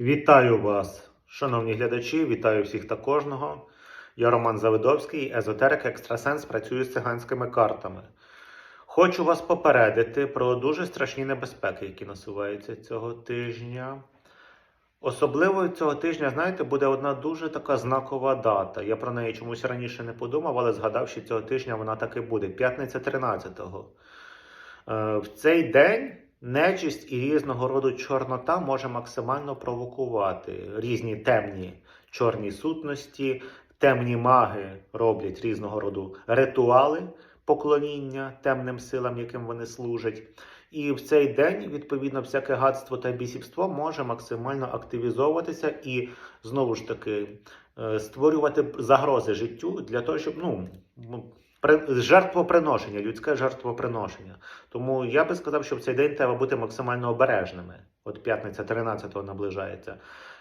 Вітаю вас, шановні глядачі, вітаю всіх та кожного. Я Роман Завидовський, езотерик екстрасенс, працюю з циганськими картами. Хочу вас попередити про дуже страшні небезпеки, які насуваються цього тижня. Особливо цього тижня, знаєте, буде одна дуже така знакова дата. Я про неї чомусь раніше не подумав, але згадав, що цього тижня вона таки буде. П'ятниця 13-го. Е, В цей день нечисть і різного роду чорнота може максимально провокувати різні темні чорні сутності, темні маги роблять різного роду ритуали поклоніння темним силам, яким вони служать. І в цей день, відповідно, всяке гадство та бісівство може максимально активізовуватися і знову ж таки е, створювати загрози життю для того, щоб ну. При- Жертвоприношення, людське жертвоприношення. Тому я би сказав, що в цей день треба бути максимально обережними. От п'ятниця 13-го наближається.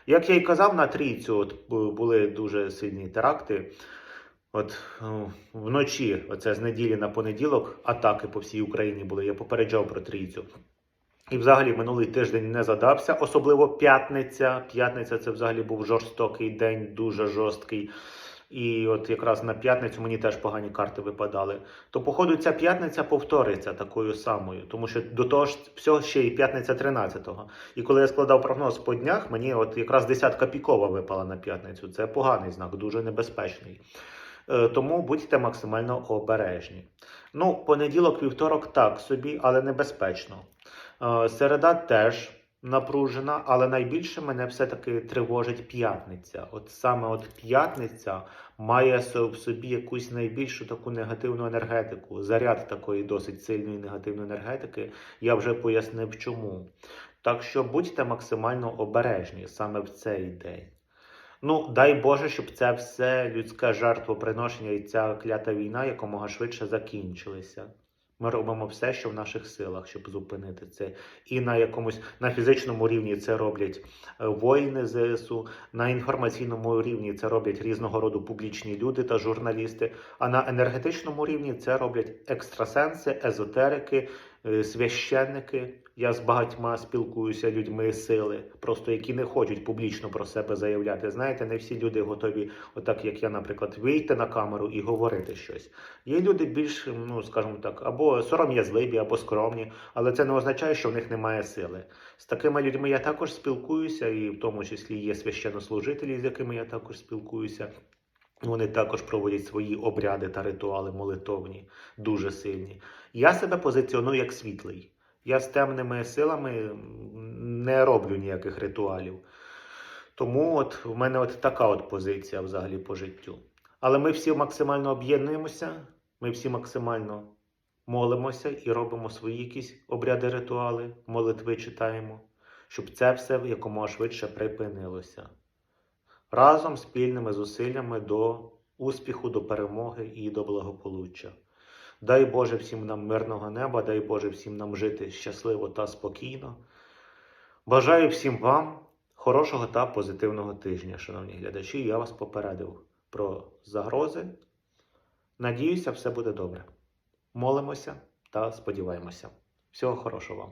Як я і казав, на трійцю от були дуже сильні теракти. От е, вночі, оце з неділі на понеділок, атаки по всій Україні були. Я попереджав про трійцю. І взагалі минулий тиждень не задався, особливо п'ятниця. П'ятниця це взагалі був жорстокий день, дуже жорсткий. І от якраз на п'ятницю мені теж погані карти випадали. То, походу, ця п'ятниця повториться такою самою, тому що до того ж всього ще і п'ятниця 13-го. І коли я складав прогноз по днях, мені от якраз десятка пікова випала на п'ятницю. Це поганий знак, дуже небезпечний. Е, Тому будьте максимально обережні. Ну, понеділок, вівторок так собі, але небезпечно. Е, Середа теж напружена, але найбільше мене все-таки тривожить п'ятниця. От саме от п'ятниця має в собі якусь найбільшу таку негативну енергетику, заряд такої досить сильної негативної енергетики. Я вже пояснив чому. Так що будьте максимально обережні саме в цей день. Ну, дай Боже, щоб це все людське жертвоприношення і ця клята війна якомога швидше закінчилися. Ми робимо все, що в наших силах, щоб зупинити це. І на якомусь на фізичному рівні це роблять е, воїни ЗСУ, на інформаційному рівні це роблять різного роду публічні люди та журналісти. А на енергетичному рівні це роблять екстрасенси, езотерики, священники. Я з багатьма спілкуюся людьми сили, просто які не хочуть публічно про себе заявляти. Знаєте, не всі люди готові, отак як я, наприклад, вийти на камеру і говорити щось. Є люди більш, ну скажімо так, або сором'язливі, або скромні, але це не означає, що в них немає сили. З такими людьми я також спілкуюся, і в тому числі є священнослужителі, з якими я також спілкуюся. Вони також проводять свої обряди та ритуали молитовні, дуже сильні. Я себе позиціоную як світлий. Я з темними силами не роблю ніяких ритуалів. Тому от в мене от така от позиція взагалі по життю. Але ми всі максимально об'єднуємося, ми всі максимально молимося і робимо свої якісь обряди, ритуали, молитви читаємо, щоб це все якомога швидше припинилося. Разом спільними зусиллями до успіху, до перемоги і до благополуччя. Дай Боже всім нам мирного неба, дай Боже всім нам жити щасливо та спокійно. Бажаю всім вам хорошого та позитивного тижня, шановні глядачі. Я вас попередив про загрози. Надіюся, все буде добре. Молимося та сподіваємося. Всього хорошого вам.